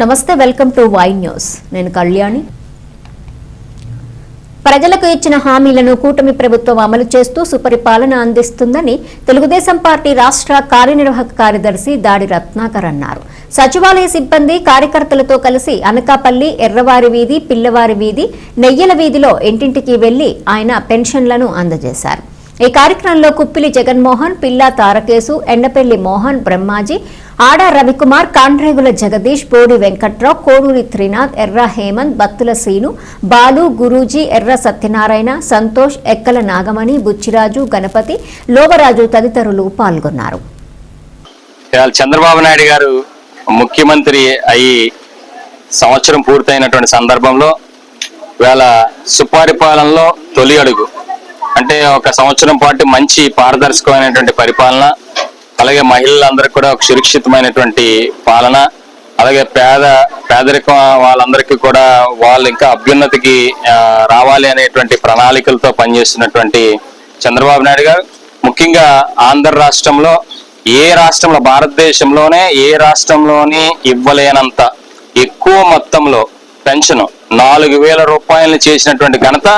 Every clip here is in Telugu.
నమస్తే వెల్కమ్ టు వై న్యూస్. నేను కళ్యాణి. ప్రజలకు ఇచ్చిన హామీలను కూటమి ప్రభుత్వం అమలు చేస్తూ సుపరిపాలన అందిస్తుందని తెలుగుదేశం పార్టీ రాష్ట్ర కార్యనిర్వాహక కార్యదర్శి దాడి రత్నాకర్ అన్నారు. సచివాలయ సిబ్బంది కార్యకర్తలతో కలిసి అనకాపల్లి ఎర్రవారి వీధి పిల్లవారి వీధి నెయ్యల వీధిలో ఇంటింటికి వెళ్ళి ఆయన పెన్షన్లను అందజేశారు. ఈ కార్యక్రమంలో కుప్పిలి జగన్మోహన్ పిల్లా తారకేశు ఎండపల్లి మోహన్ బ్రహ్మాజీ ఆడ రవికుమార్ కాండ్రేగుల జగదీష్ బోడి వెంకట్రావు కోడూరి త్రినాథ్ ఎర్ర హేమంత్ బత్తుల శ్రీను బాలు గురూజీ ఎర్ర సత్యనారాయణ సంతోష్ ఎక్కల నాగమణి బుచ్చిరాజు గణపతి లోవరాజు తదితరులు పాల్గొన్నారు. చంద్రబాబు నాయుడు గారు ముఖ్యమంత్రి అయి సంవత్సరం పూర్తయినటువంటి సందర్భంలో వేళ సుపరిపాలనలో తొలి అడుగు. అంటే ఒక సంవత్సరం పాటు మంచి పారదర్శకమైనటువంటి పరిపాలన అలాగే మహిళలందరికీ కూడా ఒక సురక్షితమైనటువంటి పాలన అలాగే పేద పేదరికం వాళ్ళందరికీ కూడా వాళ్ళు ఇంకా అభ్యున్నతికి రావాలి అనేటువంటి ప్రణాళికలతో పనిచేస్తున్నటువంటి చంద్రబాబు నాయుడు గారు. ముఖ్యంగా ఆంధ్ర రాష్ట్రంలో ఏ రాష్ట్రంలో భారతదేశంలోనే ఏ రాష్ట్రంలోని ఇవ్వలేనంత ఎక్కువ మొత్తంలో పెన్షన్ నాలుగు వేల రూపాయలను చేసినటువంటి ఘనత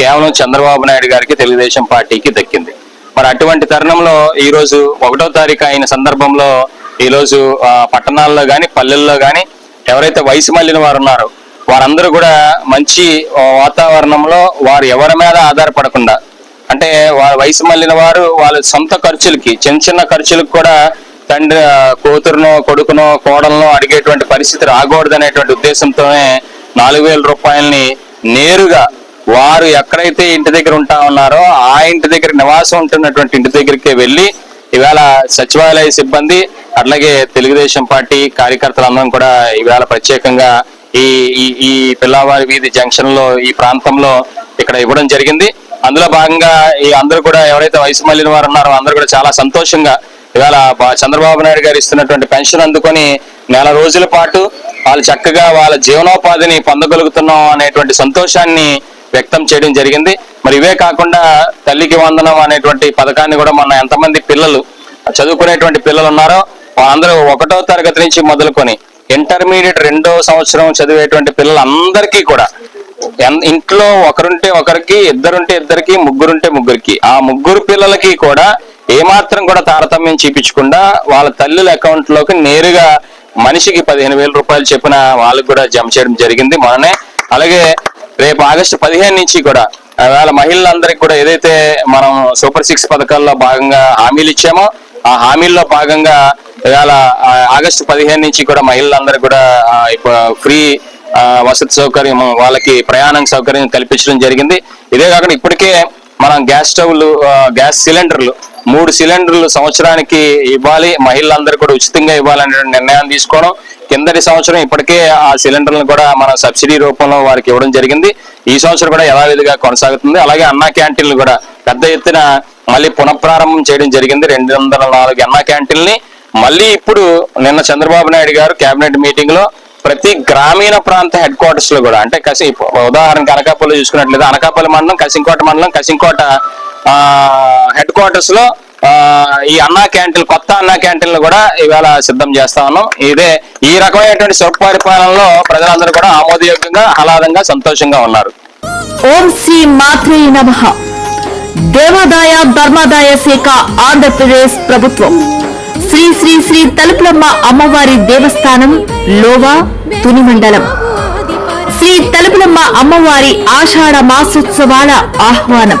కేవలం చంద్రబాబు నాయుడు గారికి తెలుగుదేశం పార్టీకి దక్కింది. మరి అటువంటి తరుణంలో ఈరోజు ఒకటో తారీఖు అయిన సందర్భంలో ఈరోజు పట్టణాల్లో కానీ పల్లెల్లో కానీ ఎవరైతే వయసు మళ్ళిన వారు ఉన్నారో వారందరూ కూడా మంచి వాతావరణంలో వారు ఎవరి మీద ఆధారపడకుండా అంటే వారి వయసు మళ్ళిన వారు వాళ్ళ సొంత ఖర్చులకి చిన్న చిన్న ఖర్చులకు కూడా తండ్రి కూతురునో కొడుకునో కోడలను అడిగేటువంటి పరిస్థితి రాకూడదు అనేటువంటి ఉద్దేశంతోనే నాలుగు వేల రూపాయలని నేరుగా వారు ఎక్కడైతే ఇంటి దగ్గర ఉంటా ఉన్నారో ఆ ఇంటి దగ్గర నివాసం ఉంటున్నటువంటి ఇంటి దగ్గరికి వెళ్ళి ఇవాళ సచివాలయ సిబ్బంది అట్లాగే తెలుగుదేశం పార్టీ కార్యకర్తలందరం కూడా ఇవాళ ప్రత్యేకంగా ఈ ఈ ఈ పిల్లవారి వీధి జంక్షన్లో ఈ ప్రాంతంలో ఇక్కడ ఇవ్వడం జరిగింది. అందులో భాగంగా ఈ అందరూ కూడా ఎవరైతే వయసు మళ్ళిన వారు ఉన్నారో అందరూ కూడా చాలా సంతోషంగా ఇవాళ చంద్రబాబు నాయుడు గారు ఇస్తున్నటువంటి పెన్షన్ అందుకొని నెల రోజుల పాటు వాళ్ళు చక్కగా వాళ్ళ జీవనోపాధిని పొందగలుగుతున్నాం అనేటువంటి సంతోషాన్ని వ్యక్తం చేయడం జరిగింది. మరి ఇవే కాకుండా తల్లికి వందనం అనేటువంటి పథకాన్ని కూడా మన ఎంతమంది పిల్లలు చదువుకునేటువంటి పిల్లలు ఉన్నారో వాళ్ళందరూ ఒకటో తరగతి నుంచి మొదలుకొని ఇంటర్మీడియట్ రెండో సంవత్సరం చదివేటువంటి పిల్లలందరికీ కూడా ఎన్- ఇంట్లో ఒకరుంటే ఒకరికి ఇద్దరుంటే ఇద్దరికి ముగ్గురుంటే ముగ్గురికి ఆ ముగ్గురు పిల్లలకి కూడా ఏమాత్రం కూడా తారతమ్యం చూపించకుండా వాళ్ళ తల్లుల అకౌంట్లోకి నేరుగా మనిషికి పదిహేను వేల రూపాయలు చెప్పిన వాళ్ళకి కూడా జమ చేయడం జరిగింది. మొన్ననే అలాగే రేపు ఆగస్టు పదిహేను నుంచి కూడా వేళ మహిళలందరికీ కూడా ఏదైతే మనం సూపర్ సిక్స్ పథకాల్లో భాగంగా హామీలు ఇచ్చామో ఆ హామీల్లో భాగంగా ఇవాళ ఆగస్టు పదిహేను నుంచి కూడా మహిళలందరూ కూడా ఇప్పుడు ఫ్రీ వసతి సౌకర్యం వాళ్ళకి ప్రయాణం సౌకర్యం కల్పించడం జరిగింది. ఇదే కాకుండా ఇప్పటికే మనం గ్యాస్ స్టవ్లు గ్యాస్ సిలిండర్లు మూడు సిలిండర్లు సంవత్సరానికి ఇవ్వాలి మహిళలందరూ కూడా ఉచితంగా ఇవ్వాలనే నిర్ణయం తీసుకోవడం. కిందటి సంవత్సరం ఇప్పటికే ఆ సిలిండర్లను కూడా మన సబ్సిడీ రూపంలో వారికి ఇవ్వడం జరిగింది. ఈ సంవత్సరం కూడా యథావిధిగా కొనసాగుతుంది. అలాగే అన్నా క్యాంటీన్లు కూడా పెద్ద ఎత్తున మళ్ళీ పునఃప్రారంభం చేయడం జరిగింది. రెండు వందల నాలుగు అన్నా క్యాంటీన్ని. మళ్ళీ ఇప్పుడు నిన్న చంద్రబాబు నాయుడు గారు కేబినెట్ మీటింగ్లో ప్రతి గ్రామీణ ప్రాంత హెడ్ క్వార్టర్స్లో కూడా అంటే కసి ఉదాహరణకి అనకాపల్లి చూసుకున్నట్లయితే అనకాపల్లి మండలం కసింకోట మండలం కసింకోట హెడ్ క్వార్టర్స్లో ఈ అన్నా క్యాంటీన్ కొత్త అన్నా క్యాంటీన్లు కూడా ఇవాళ సిద్ధం చేస్తా ఉన్నాం. ఇదే ఈ రకమైనటువంటి సుపరిపాలనలో ప్రజలందరూ కూడా ఆమోదయోగ్యంగా ఆహ్లాదంగా సంతోషంగా ఉన్నారు. ఓం శ్రీ మాత్రే నమః. దేవాదాయ ధర్మాదాయ శాఖ ఆంధ్రప్రదేశ్ ప్రభుత్వం. శ్రీ శ్రీ శ్రీ తలుపులమ్మ అమ్మవారి దేవస్థానం లోవా తుని మండలం. శ్రీ తలుపులమ్మ అమ్మవారి ఆషాఢ మాసోత్సవాల ఆహ్వానం.